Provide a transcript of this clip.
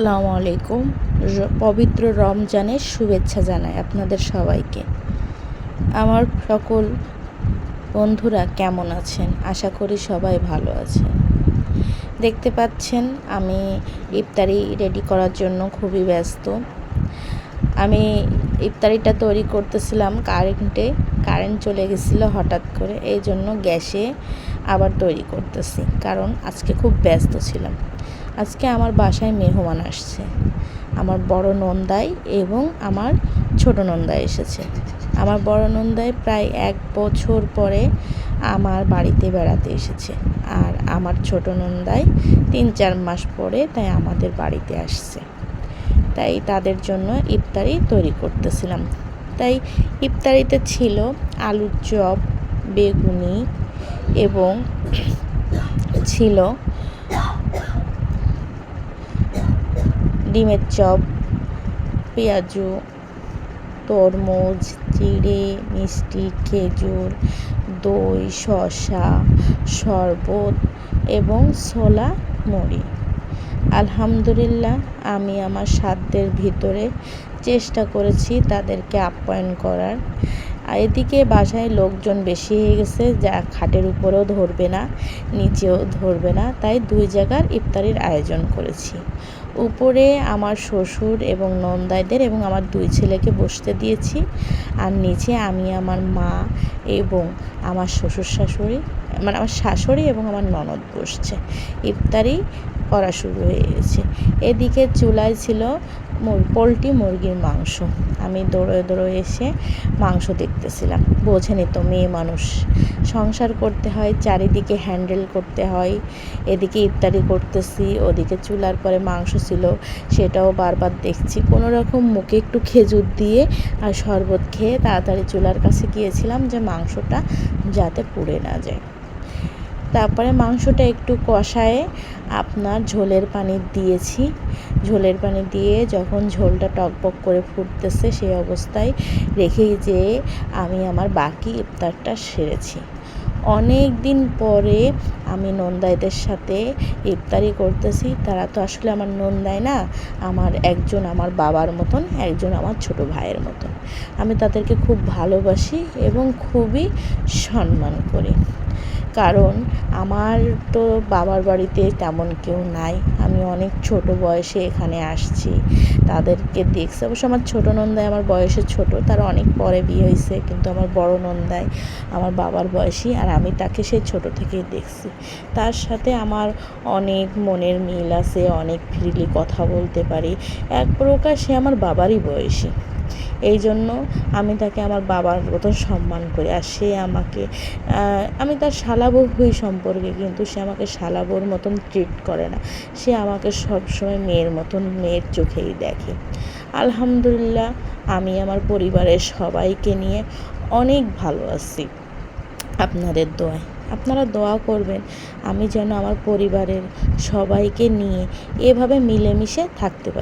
আসসালামু আলাইকুম। পবিত্র রমজানের শুভেচ্ছা জানাই আপনাদের সবাইকে। আমার সকল বন্ধুরা কেমন আছেন? আশা করি সবাই ভালো আছেন। দেখতে পাচ্ছেন, আমি ইফতারি রেডি করার জন্য খুবই ব্যস্ত। আমি ইফতারিটা তৈরি করতেছিলাম কারেন্টে, কারেন্ট চলে গেছিল হঠাৎ করে, এই জন্য গ্যাসে আবার তৈরি করতেছি, কারণ আজকে খুব ব্যস্ত ছিলাম। আজকে আমার বাসায় মেহমান আসছে। আমার বড় নন্দাই এবং আমার ছোট নন্দাই এসেছে। আমার বড় নন্দাই প্রায় এক বছর পরে আমার বাড়িতে বেড়াতে এসেছে। আর আমার ছোট নন্দাই তিন চার মাস পরে তাই আমাদের বাড়িতে আসছে। তাই তাদের জন্য ইফতারি তৈরি করতেছিলাম। তাই ইফতারিতে ছিল আলুর চপ, বেগুনি এবং ছিল ডিমের চপ, পেঁয়াজু, তরমুজ চিড়ে মিষ্টি, খেজুর, দই, শসা, শরবত এবং ছোলা, মুড়ি। আলহামদুলিল্লাহ, আমি আমার সাধ্যের ভিতরে চেষ্টা করেছি তাদেরকে আপ্যায়ন করার। আর এদিকে বাসায় লোকজন বেশি হয়ে গেছে, যা খাটের উপরেও ধরবে না, নিচেও ধরবে না। তাই দুই জায়গার ইফতারির আয়োজন করেছি। উপরে আমার শ্বশুর এবং নন্দাইদের এবং আমার দুই ছেলেকে বসতে দিয়েছি। আর নিচে আমি, আমার মা এবং আমার শ্বশুর শাশুড়ি মানে আমার শাশুড়ি এবং আমার ননদ বসছে। ইফতারি করা শুরু হয়ে গেছে। এদিকে চুলায় ছিল পোলট্রি মুরগির মাংস। আমি দৌড়ে দৌড়ে এসে মাংস দেখতেছিলাম। বোঝেনি তো মেয়ে মানুষ। সংসার করতে হয়, চারিদিকে হ্যান্ডেল করতে হয়, এদিকে ইফতারি করতেছি, ওদিকে চুলার পরে মাংস ছিল, সেটাও বারবার দেখছি। কোনো রকম মুখে একটু খেজুর দিয়ে আর শরবত খেয়ে তাড়াতাড়ি চুলার কাছে গিয়েছিলাম যে মাংসটা যাতে পুড়ে না যায়। তারপরে মাংসটা একটু কষায়ে আপনার ঝোলের পানি দিয়েছি। ঝোলের পানি দিয়ে যখন ঝোলটা টকবক করে ফুটতেছে সেই অবস্থায় রেখেই যে আমি আমার বাকি ইফতারটা সেরেছি। অনেক দিন পরে আমি নন্দাইদের সাথে ইফতারি করতেছি। তারা তো আসলে আমার নন্দাই না, আমার একজন আমার বাবার মতন, একজন আমার ছোট ভাইয়ের মতন। আমি তাদেরকে খুব ভালোবাসি এবং খুবই সম্মান করি। কারণ আমার তো বাবার বাড়িতে তেমন কেউ নাই। আমি অনেক ছোট বয়সে এখানে আসছি। তাদেরকে দেখছি। অবশ্য আমার ছোট নন্দাই আমার বয়সে ছোট, তার অনেক পরে বিয়ে হয়েছে, কিন্তু আমার বড় নন্দাই আমার বাবার বয়সী, আর আমি তাকে সেই ছোট থেকেই দেখছি। তার সাথে আমার অনেক মনের মিল আছে, অনেক ফ্রিলি কথা বলতে পারি। এক প্রকার সে আমার বাবারই বয়সী। এই জন্য আমি তাকে আমার বাবার মতন সম্মান করি আর সে আমাকে আমি তার শালাবউ হই সম্পর্কে কিন্তু সে আমাকে শালাবউর মতন ট্রিট করে না। সে আমাকে সবসময় মেয়ের মতন মেয়ের চোখেই দেখে। আলহামদুলিল্লাহ আমি আমার পরিবারের সবাইকে নিয়ে অনেক ভালো আছি আপনাদের দোয়ায়। আপনারা দোয়া করবেন আমি যেন আমার পরিবারের সবাইকে নিয়ে এভাবে মিলেমিশে থাকতে পারি।